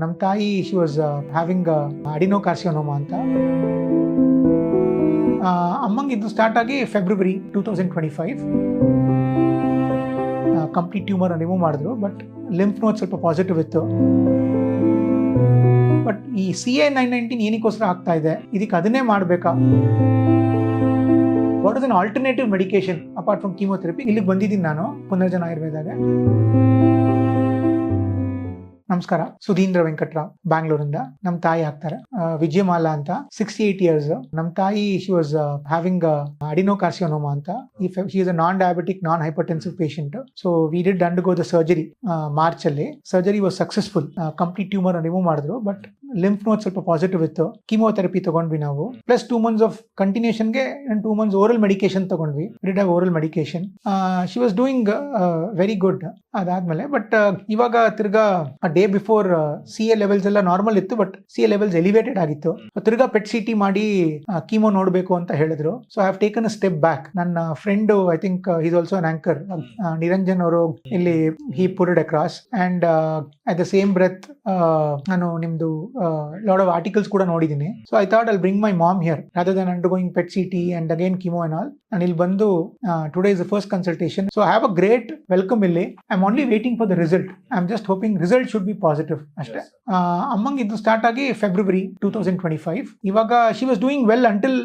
ನಮ್ಮ ತಾಯಿ she was having adenocarcinoma ಅಂತ. ಅಮ್ಮಂಗೆ ಇದು ಸ್ಟಾರ್ಟ್ ಆಗಿ February two thousand twenty five complete tumour remove ಮಾಡಿದ್ರು ಬಟ್ ಲಿಂಫ್ ನೋಟ್ ಸ್ವಲ್ಪ ಪಾಸಿಟಿವ್ ಇತ್ತು. ಬಟ್ ಈ ಸಿ ಎ ನೈನ್ ನೈನ್ಟೀನ್ ಏನಕ್ಕೋಸ್ಕರ ಆಗ್ತಾ ಇದೆ? ಇದಕ್ಕೆ ಅದನ್ನೇ ಮಾಡಬೇಕಾ? What is an alternative medication apart from chemotherapy ಇಲ್ಲಿಗೆ ಬಂದಿದ್ದೀನಿ ನಾನು, ಪುನರ್ಜನ ಆಯುರ್ವೇದಾಗ ನಮಸ್ಕಾರ. ಸುಧೀಂದ್ರ ವೆಂಕಟರಾವ್ ಬ್ಯಾಂಗ್ಳೂರಿಂದ ನಮ್ಮ ತಾಯಿ ಆಗ್ತಾರೆ. ವಿಜಯಮಾಲಾ ಅಂತ ಸಿಕ್ಸ್ಟಿ ಏಟ್ ಇಯರ್ಸ್ ನಮ್ಮ ತಾಯಿ she was having adenocarcinoma ಅಂತ. She is a non diabetic non hypertensive patient so we did and go the surgery March ಅಲ್ಲಿ surgery was successful complete tumour remove ಮಾಡಿದ್ರು. ಬಟ್ ಲಿಂಫ್ ನೋಟ್ ಸ್ವಲ್ಪ positive ಇತ್ತು. Chemotherapy ತಗೊಂಡ್ವಿ ನಾವು. Plus two months of ಕಂಟಿನ್ಯೂಷನ್ಗೆ two months oral medication ತಗೊಂಡ್ವಿ. Did have oral medication she was doing very good ಅದಾದ್ಮೇಲೆ but ಇವಾಗ ತಿರ್ಗಾ day before C A levels ಎಲ್ಲ ನಾರ್ಮಲ್ ಇತ್ತು but C A levels elevated ಆಗಿತ್ತು. So, ತಿರ್ಗಾ ಪೆಟ್ ಸಿಟಿ ಮಾಡಿ ಕೀಮೋ ನೋಡಬೇಕು ಅಂತ ಹೇಳಿದ್ರು. So I have taken a step back ನನ್ನ friend I think is also an anchor Niranjan ಅವರು ಇಲ್ಲಿ he poured across and at the same breath ನಾನು ನಿಮ್ದು ಲಾಡ್ ಆಫ್ ಆರ್ಟಿಕಲ್ಸ್ ಕೂಡ ನೋಡಿದ್ದೀನಿ. So I thought I'll bring my mom here rather than undergoing PET CT and again chemo and all ನಾನು ಇಲ್ಲಿ ಬಂದು today is the first consultation so have a great welcome ಇಲ್ಲಿ I am only waiting for the result I am just hoping result should be positive ಅಷ್ಟೇ. ಅಮ್ಮಂಗೆ ಇದು start ಆಗಿ February two thousand twenty five ಇವಾಗ she was doing well until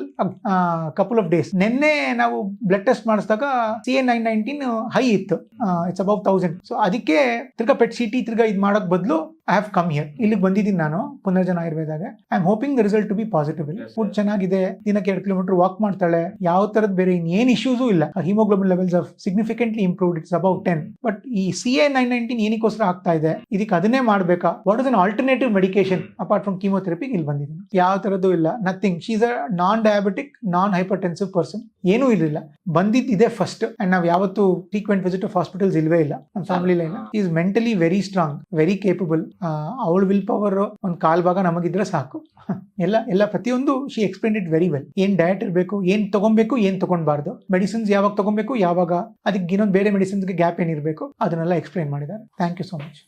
couple of days ನಿನ್ನೆ ನಾವು blood test ಮಾಡಿಸಿದಾಗ C A nine nineteen high ಇತ್ತು. It's above thousand so ಅದಕ್ಕೆ ತಿರ್ಗಾ ಪೆಟ್ ಸಿ ಟಿ ತಿರ್ಗಾ ಇದು ಮಾಡೋಕ್ ಬದಲು ಐ ಹ್ಯಾವ್ ಕಮ್ ಹಿಯರ್ ಇಲ್ಲಿಗೆ ಬಂದಿದ್ದೀನಿ ನಾನು ಪುನರ್ಜನ ಆಯುರ್ವೇದಾಗ. I am hoping the result to be positive food ಚೆನ್ನಾಗಿದೆ ದಿನಕ್ಕೆ ಎರಡು ಕಿಲೋಮೀಟರ್ ವಾಕ್ ಮಾಡ್ತಾಳೆ ಯಾವ ತರದ ಬೇರೆ ಇನ್ನೇನು ಇಶ್ಯೂಸು ಇಲ್ಲ. Haemoglobin levels of significantly improved it's about ten but ಈ ಸಿ ಎ ನೈನ್ ನೈನ್ಟೀನ್ ಏನಕ್ಕೋಸ್ಕರ ಆಗ್ತಾ ಇದೆ? ಇದಕ್ಕೆ ಅದನ್ನೇ ಮಾಡಬೇಕಾ? What is an alternative medication apart from chemotherapy ಇಲ್ಲಿ ಬಂದಿದ್ದೀನಿ. ಯಾವ ತರದ್ದು ಇಲ್ಲ. Nothing she's a non diabetic non hypertensive person ಏನೂ ಇರಲಿಲ್ಲ. ಬಂದಿದ್ದು ಇದೆ ಫಸ್ಟ್ ಅಂಡ್ ನಾವು ಯಾವತ್ತು ಫ್ರೀಕ್ವೆಂಟ್ ವಿಸಿಟ್ ಆಫ್ ಹಾಸ್ಪಿಟಲ್ಸ್ ಇಲ್ವೇ ಇಲ್ಲ. ನಮ್ಮ family line is mentally very strong very capable ಅವಳ ವಿಲ್ ಪವರ್ ಒಂದು ಕಾಲ್ ಭಾಗ ನಮಗಿದ್ರೆ ಸಾಕು. ಎಲ್ಲ ಎಲ್ಲ ಪ್ರತಿಯೊಂದು she explain it very well ಏನ್ ಡಯಟ್ ಇರಬೇಕು, ಏನ್ ತಗೊಬೇಕು, ಏನ್ ತಗೊಂಡ್ಬಾರ್ದು. ಮೆಡಿಸಿನ್ಸ್ ಯಾವಾಗ ತಗೊಬೇಕು, ಯಾವಾಗ, ಅದಕ್ಕೆ ಇನ್ನೊಂದು ಬೇರೆ ಮೆಡಿಸಿನ್ಸ್ಗೆ ಗ್ಯಾಪ್ ಏನಿರಬೇಕು ಅದನ್ನೆಲ್ಲ ಎಕ್ಸ್ಪ್ಲೇನ್ ಮಾಡಿದ್ದಾರೆ. Thank you so much